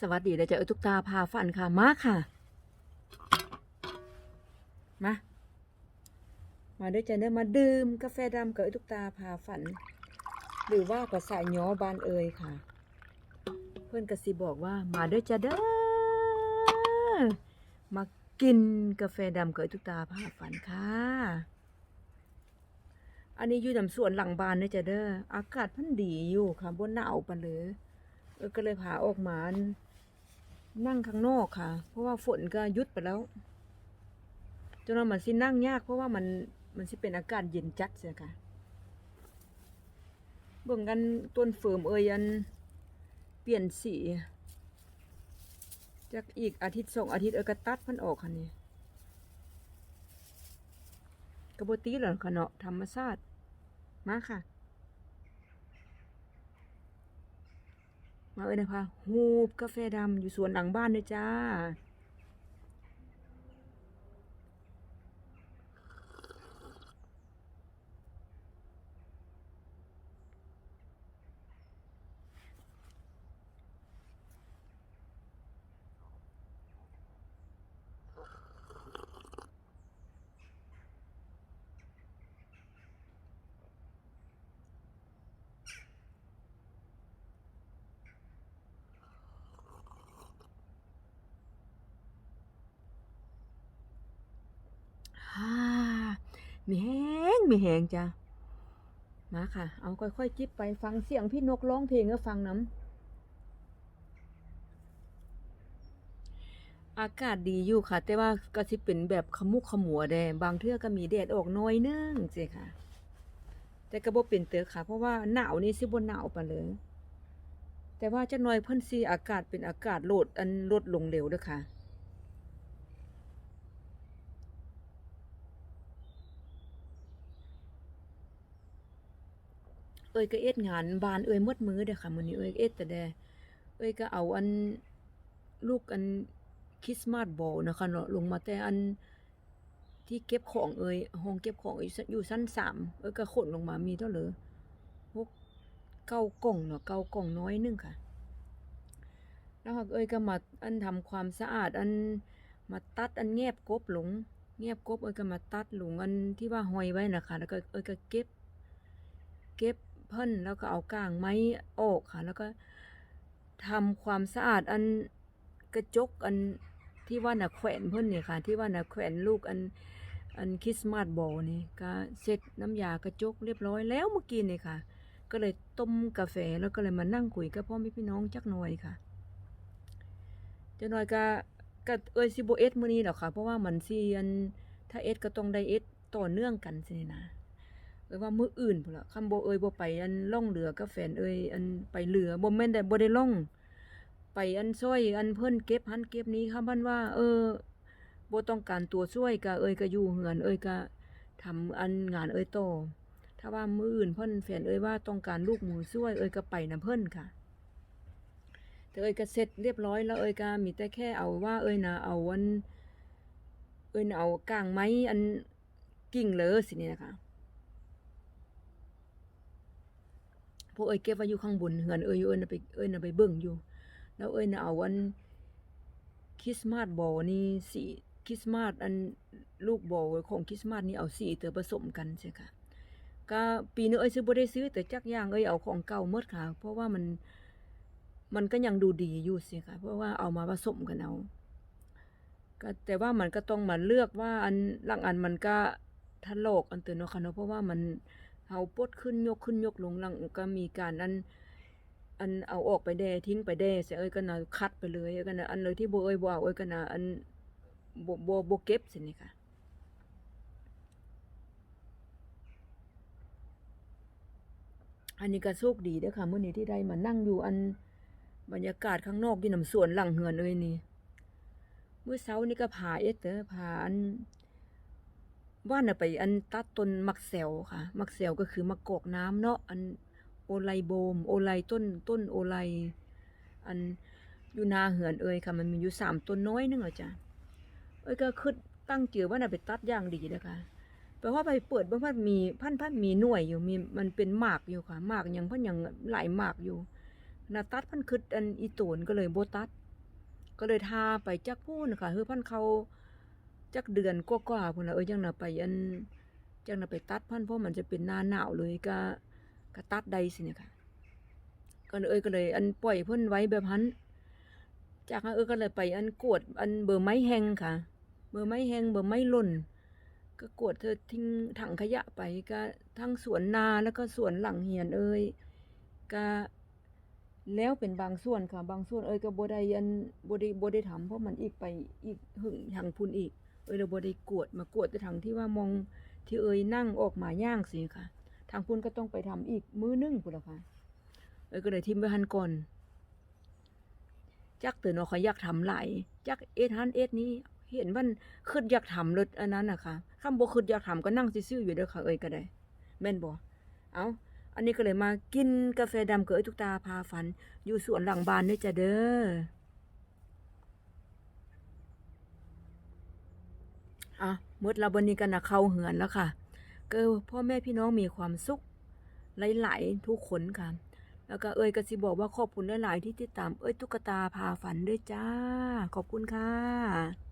สวัสดีเดี๋ยวจะเอาทุกตาพาฝันค่ะมาค่ะ มา มาด้วยจะได้มาดื่มกาแฟดำกับเอาทุกตาพาฝัน หรือว่ากับสายย้อบานเอยค่ะ เพื่อนกสิบอกว่า มาด้วยจะเด้อมากินกาแฟดำกับเอาทุกตาพาฝันค่ะ อันนี้อยู่ลำสวนหลังบ้านเนี่ยจะเด้ออากาศพันดีอยู่ค่ะบนหนาวปะเลยก็เลยพาออกมา นั่งข้างนอกค่ะ เพราะว่าฝนก็หยุดไปแล้วจนว่ามันสินั่งยาก เพราะว่ามันมันสิเป็นอากาศเย็นจัดเสียค่ะเบิ่งกันต้นเฟิร์มเอ่ยอันเปลี่ยนสีจากอีกอาทิตย์สองอาทิตย์เออก็ตัดมันออกค่ะนี่กระโบตีเหรอคะเนาะธรรมชาติมาค่ะ มาเอ้ยนะคะหูบกาแฟดำอยู่สวนหลังบ้านเลยจ้า มีแห้งมีแห้งจ้ะมาค่ะ เอาค่อยๆ จิบไปฟังเสียงพี่นกร้องเพลงก็ฟังน้ำอากาศดีอยู่ค่ะ แต่ว่าก็สิเป็นแบบขมุกขมัวแดงบางเทื่อก็มีแดดออกน้อยนึงสิค่ะ แต่ก็บ่เป็นเตอค่ะ เพราะว่าหนาวนี่สิบ่หนาวปเลย แต่ว่าจักหน่อยเพิ่นสิอากาศเป็นอากาศโลดอันลดลงเร็วด้อค่ะ เอ้ยก็เอ็ดงานบานเอ้ยมดมือเด้อค่ะมื้อนี้เอ้ยเอ็ดแต่แดเอ้ยก็เอาอันลูกอันคริสต์มาสบอลนะคะเนาะลงมาแต่อันที่เก็บของเอ้ยห้องเก็บของอยู่ชั้นสามเอ้ยก็ขนลงมามีเท่าเหลอพวกเก้ากล่องเนาะเก้ากล่องน้อยนึงค่ะ แล้วเอ้ยก็มาอันทำความสะอาดอันมาตัดอันแงบกบหลงแงบกบเอ้ยก็มาตัดหลงอันที่ว่าห้อยไว้นะคะแล้วก็เอ้ยก็เก็บ เก็บ เพิ่นแล้วก็เอาก้างไม้ออกค่ะ แล้วก็ทำความสะอาดอันกระจกอันที่ว่าน่ะแขวนเพิ่นนี่ค่ะ ที่ว่าน่ะแขวนลูกอันอันคริสต์มาสบอลนี่ก็เสร็จน้ำยากระจกเรียบร้อยแล้วเมื่อกี้นี่ค่ะ ก็เลยต้มกาแฟแล้วก็เลยมานั่งคุยกับพ่อแม่พี่น้องจักหน่อยค่ะจักหน่อยก็ก็เอ้ยสิบ่เอ็ดมื้อนี้ดอกค่ะ เพราะว่ามันสิอันถ้าเอ็ดก็ต้องได้เอ็ดต่อเนื่องกันสินะ เอ้ยว่ามื้ออื่นพุ่นละคำบ่เอ้ยบ่ไปอันล่องเรือกับแฟนเอ้ยอันไปเรือบ่แม่นได้บ่ได้ล่อง ไปอันช่วยอันเพิ่นเก็บหันเก็บนี้คำพันว่า เออบ่ต้องการตัวช่วยก็เอ้ยก็อยู่เฮือน เอ้ยก็ทำอันงานเอ้ยโตถ้าว่ามื้ออื่นเพิ่นแฟนเอ้ยว่าต้องการลูกหมูช่วย เอ้ยก็ไปนํเพิ่นค่ะแต่เอ้ยก็เสร็จเรียบร้อยแล้วเอ้ยก็มีแต่แค่เอาว่า เอ้ยนะเอาอันเอ้ยเอาก้างไม้อันกิ่งเลอสิเนี่ยนะคะ พวกเอ้ยเก็บไว้อยู่ข้างบนเหือนเอ้ยเอ้ยน่ะไปเอ้ยน่ะไปเบิ่งอยู่ แล้วเอ้ยน่ะเอาอันคริสต์มาสบอลนี่สีคริสต์มาสอันลูกบอลของคริสต์มาสนี่เอาสีเตอผสมกันใช่ค่ะก็ปีนี้เอ้ยซื้อบ่ได้ซื้อแต่จักอย่างเอ้ยเอาของเก่าหมดค่ะ เพราะว่ามันมันก็ยังดูดีอยู่สิค่ะ เพราะว่าเอามาผสมกันเอาก็แต่ว่ามันก็ต้องมาเลือกว่าอันหลังอันมันก็ทะโลกอันเตือนเนาะค่ะเนาะเพราะว่ามัน เอาปดขึ้นยกขึ้นยกลงหลังก็มีการอันอันเอาออกไปแด่ทิ้งไปแด่เสียเอ้ยก็นะคัดไปเลยเอ้ยก็นะอันเลยที่บ่เอ้ยบ่เอาเอ้ยก็นะอันบ่บ่บ่เก็บสินี่ค่ะอันนี้ก็โชคดีเด้อค่ะมื้อนี้ที่ได้มานั่งอยู่อันบรรยากาศข้างนอกอยู่นำสวนหลังเฮือนเอ้ยนี่มื้อเช้านี่ก็พาเอ็ดเด้อพาอัน ว่าน่ะไปอันตัดต้นมักแซวค่ะ มักแซวก็คือมะกอกน้ำเนาะอันโอไลโบม โอไลต้นต้นโอไลอันอยู่นาเหือนเอ่ยค่ะ มันมีอยู่สามต้นน้อยนึงเหรอจ้ะเอ้ยก็คิดตั้งเจือว่าน่ะไปตัดอย่างดีนะคะแปลว่าไปเปิดบิ่งพันมีพันพันมีหน่วยอยู่มีมันเป็นหมากอยู่ค่ะหมากยังพันยังหลายหมากอยู่น่ะตัดพันคิดอันอีโตนก็เลยโบตัด ก็เลยทาไปจักพูนค่ะคือพันเขา จักเดือนกว่าๆพุ่นน่ะเอ้ยจังน่ะไปอันจังน่ะไปตัดพันเพราะมันจะเป็นหน้าหนาวเลยก็ก็ตัดใดสิเนี่ยค่ะก็เลยเอ้ยก็เลยอันปล่อยเพิ่นไว้แบบนั้นจากนั้นเอ้ยก็เลยไปอันกวดอันเบอร์ไม้แห้งค่ะ เบอร์ไม้แห้งเบอร์ไม้ล่น ก็กวดเธอทิ้งถังขยะไปก็ทั้งสวนนาแล้วก็สวนหลังเฮียนเอ้ยก็แล้วเป็นบางส่วนค่ะ บางส่วนเอ้ยก็บ่ได้อันบ่ได้บ่ได้ทำเพราะมันอีกไปอีกหึงทางพุ่นอีก เอ้ยเราบ่ได้กวดมากวดแต่ทางที่ว่ามองที่เอ้ยนั่งออกมาย่างสิค่ะ ทางพุ่นก็ต้องไปทำอีกมื้อนึงพุ่นละค่ะเอ้ยก็เลยทิมไว้หันก่อนจักตื่นเนาะเขอยากทำหลายจักเอ็ดหันเอ็ดนี้เห็นมันคิดอยากทำเลยอันนั้นนะคะคำบ่คิดอยากทำก็นั่งซื่อๆอยู่เด้อค่ะเอ้ยก็ได้แม่นบ่เอาอันนี้ก็เลยมากินกาแฟดำเอ้ยทุกตาพาฝัน อยู่สวนหลังบ้านเด้อจ้ะเด้อ อะมดเราบัดนี้กันนะเข้าเหือนแล้วค่ะก็พ่อแม่พี่น้องมีความสุขหลายๆทุกคนค่ะ แล้วก็เอ้ยก็สิบอกว่าขอบคุณหลายๆที่ติดตามเอ้ยตุ๊กตาพาฝันด้วยจ้า ขอบคุณค่ะ